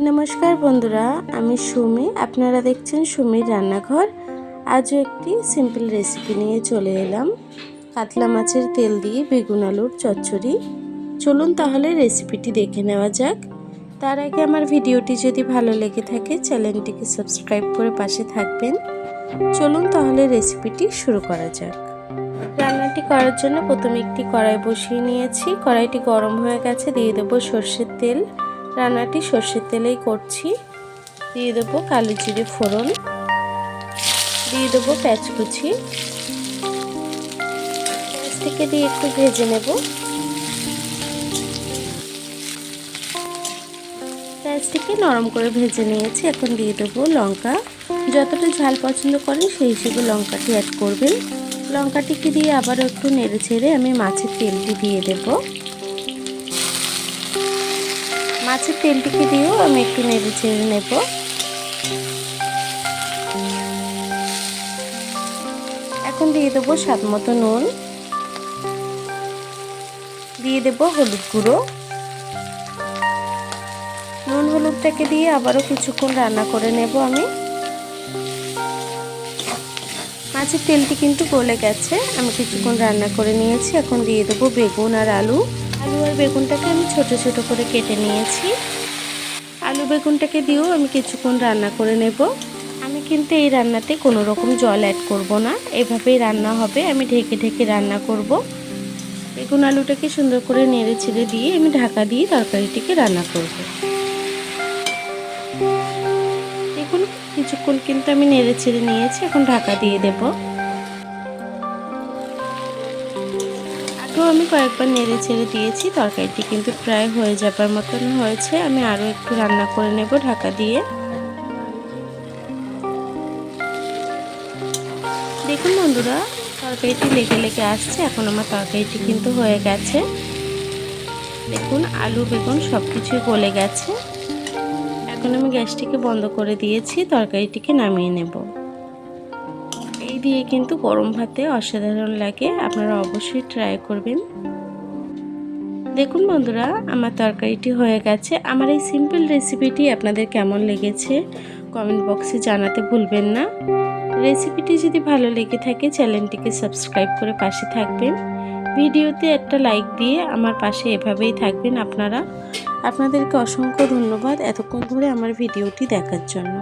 নমস্কার বন্ধুরা, আমি সুমি। আপনারা দেখছেন সুমির রান্নাঘর। আজও একটি সিম্পল রেসিপি নিয়ে চলে এলাম। কাতলা মাছের তেল দিয়ে বেগুন আলুর চচ্চড়ি। চলুন তাহলে রেসিপিটি দেখে নেওয়া যাক। তার আগে আমার ভিডিওটি যদি ভালো লেগে থাকে, চ্যানেলটিকে সাবস্ক্রাইব করে পাশে থাকবেন। চলুন তাহলে রেসিপিটি শুরু করা যাক। রান্নাটি করার জন্য প্রথমে একটি কড়াই বসিয়ে নিয়েছি। কড়াইটি গরম হয়ে গেছে, দিয়ে দেবো সর্ষের তেল। রান্নাটি সর্ষের তেলেই করছি। দিয়ে দেবো কালো জিরে ফোড়ন। দিয়ে দেবো প্যাঁচকুচি থেকে দিয়ে একটু ভেজে নেব। পেঁয়াজটিকে নরম করে ভেজে নিয়েছি। এখন দিয়ে দেবো লঙ্কা। যতটা ঝাল পছন্দ করেন সেই হিসেবে লঙ্কাটি অ্যাড করবেন। লঙ্কাটিকে দিয়ে আবার একটু নেড়ে ছেড়ে আমি মাছের তেলটি দিয়ে দেবো। মাছের তেলটিকে দিয়েও আমি একটু নেড়ে ছেড়ে নেব। এখন দিয়ে দেবো স্বাদ মতো নুন। দিয়ে দেব হলুদ গুঁড়ো। নুন হলুদটাকে দিয়ে আবারও কিছুক্ষণ রান্না করে নেব আমি। মাছের তেলটি কিন্তু গলে গেছে, আমি কিছুক্ষণ রান্না করে নিয়েছি। এখন দিয়ে দেবো বেগুন আর আলু। আলু আর বেগুনটাকে আমি ছোট ছোট করে কেটে নিয়েছি। আলু বেগুনটাকে দিয়েও আমি কিছুক্ষণ রান্না করে নেব। আমি কিন্তু এই রান্নাতে কোনো রকম জল অ্যাড করব না। এভাবেই রান্না হবে। আমি ঢেকে ঢেকে রান্না করব। বেগুন আলুটাকে সুন্দর করে নেড়ে ছেড়ে দিয়ে আমি ঢাকা দিয়ে তরকারিটিকে রান্না করব। দেখুন কিছুক্ষণ কিন্তু আমি নেড়ে ছেড়ে নিয়েছি। এখন ঢাকা দিয়ে দেবো। আগেও আমি কয়েকবার নেড়ে ছেড়ে দিয়েছি, তরকারিটি কিন্তু প্রায় হয়ে যাবার মতন হয়েছে। আমি আরও একটু রান্না করে নেব ঢাকা দিয়ে। দেখুন বন্ধুরা, তরকারিটি লেগে লেগে আসছে, এখন আমার তরকারিটি কিন্তু হয়ে গেছে। দেখুন, আলু, বেগুন সব কিছুই গলে গেছে। এখন আমি গ্যাসটিকে বন্ধ করে দিয়েছি, তরকারিটিকে নামিয়ে নেব। দিয়ে কিন্তু গরম ভাতে অসাধারণ লাগে, আপনারা অবশ্যই ট্রাই করবেন। দেখুন বন্ধুরা, আমার তরকারিটি হয়ে গেছে। আমার এই সিম্পল রেসিপিটি আপনাদের কেমন লেগেছে কমেন্ট বক্সে জানাতে ভুলবেন না। রেসিপিটি যদি ভালো লেগে থাকে চ্যানেলটিকে সাবস্ক্রাইব করে পাশে থাকবেন। ভিডিওতে একটা লাইক দিয়ে আমার পাশে এভাবেই থাকবেন আপনারা। আপনাদেরকে অসংখ্য ধন্যবাদ এতক্ষণ ধরে আমার ভিডিওটি দেখার জন্য।